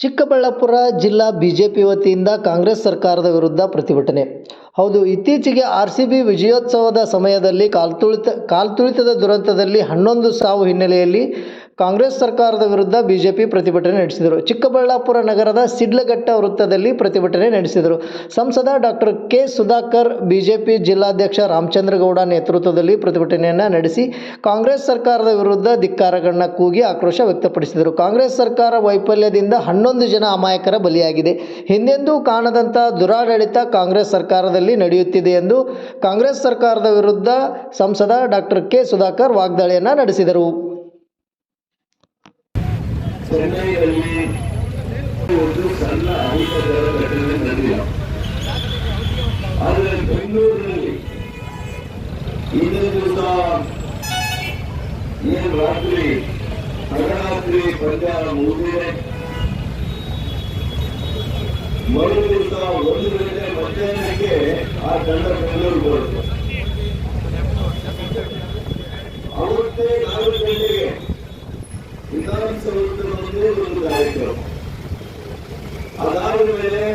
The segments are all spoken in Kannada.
ಚಿಕ್ಕಬಳ್ಳಾಪುರ ಜಿಲ್ಲಾ ಬಿಜೆಪಿ ವತಿಯಿಂದ ಕಾಂಗ್ರೆಸ್ ಸರ್ಕಾರದ ವಿರುದ್ಧ ಪ್ರತಿಭಟನೆ. ಹೌದು, ಇತ್ತೀಚೆಗೆ ಆರ್ ಸಿ ಬಿ ವಿಜಯೋತ್ಸವದ ಸಮಯದಲ್ಲಿ ಕಾಲ್ತುಳಿತ, ಕಾಲ್ತುಳಿತದ ದುರಂತದಲ್ಲಿ ಹನ್ನೊಂದು ಸಾವು ಹಿನ್ನೆಲೆಯಲ್ಲಿ ಕಾಂಗ್ರೆಸ್ ಸರ್ಕಾರದ ವಿರುದ್ಧ ಬಿಜೆಪಿ ಪ್ರತಿಭಟನೆ ನಡೆಸಿದರು. ಚಿಕ್ಕಬಳ್ಳಾಪುರ ನಗರದ ಸಿಡ್ಲಘಟ್ಟ ವೃತ್ತದಲ್ಲಿ ಪ್ರತಿಭಟನೆ ನಡೆಸಿದರು. ಸಂಸದ ಡಾಕ್ಟರ್ ಕೆ ಸುಧಾಕರ್, ಬಿಜೆಪಿ ಜಿಲ್ಲಾಧ್ಯಕ್ಷ ರಾಮಚಂದ್ರಗೌಡ ನೇತೃತ್ವದಲ್ಲಿ ಪ್ರತಿಭಟನೆಯನ್ನು ನಡೆಸಿ ಕಾಂಗ್ರೆಸ್ ಸರ್ಕಾರದ ವಿರುದ್ಧ ಧಿಕ್ಕಾರಗಳನ್ನ ಕೂಗಿ ಆಕ್ರೋಶ ವ್ಯಕ್ತಪಡಿಸಿದರು. ಕಾಂಗ್ರೆಸ್ ಸರ್ಕಾರ ವೈಫಲ್ಯದಿಂದ ಹನ್ನೊಂದು ಜನ ಅಮಾಯಕರ ಬಲಿಯಾಗಿದೆ. ಹಿಂದೆಂದೂ ಕಾಣದಂಥ ದುರಾಡಳಿತ ಕಾಂಗ್ರೆಸ್ ಸರ್ಕಾರದಲ್ಲಿ ನಡೆಯುತ್ತಿದೆ ಎಂದು ಕಾಂಗ್ರೆಸ್ ಸರ್ಕಾರದ ವಿರುದ್ಧ ಸಂಸದ ಡಾಕ್ಟರ್ ಕೆ ಸುಧಾಕರ್ ವಾಗ್ದಾಳಿಯನ್ನು ನಡೆಸಿದರು. ಚೆನ್ನೈನಲ್ಲಿ ಒಂದು ಸಣ್ಣ ಅಹಿತಕರ ಘಟನೆ ನಡೆದಿಲ್ಲ ಆದರೆ ಬೆಂಗಳೂರಿನಲ್ಲಿ ಇದೇ ದಿವಸ ಏನು ರಾತ್ರಿ ತಡರಾತ್ರಿ ಪಂದ್ಯ ಮುಗಿದಿದೆ ಮರು ದಿವಸ ಒಂದು ಗಂಟೆ ಮಧ್ಯಾಹ್ನಕ್ಕೆ ಆ ತಂಡ ಬೆಂಗಳೂರು ಬರುತ್ತೆ ಮೇಲೆ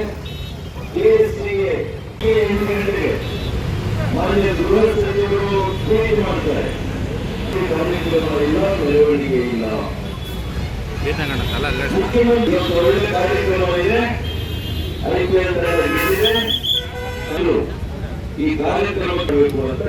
ಮಾನ್ಯ ಗೃಹ ಸಚಿವರು ಟ್ವೀಟ್ ಮಾಡ್ತಾರೆ. ಕಾರ್ಯಕ್ರಮ ಇಲ್ಲ ಬೆಳವಣಿಗೆ ಇಲ್ಲ. ಮುಖ್ಯಮಂತ್ರಿ ಒಳ್ಳೆ ಕಾರ್ಯಕ್ರಮ ಇದೆ. ಐಪಿಎಲ್ ಗೆದ್ದಿದೆ ಅದು ಈ ಕಾರ್ಯಕ್ರಮ ಅಂತ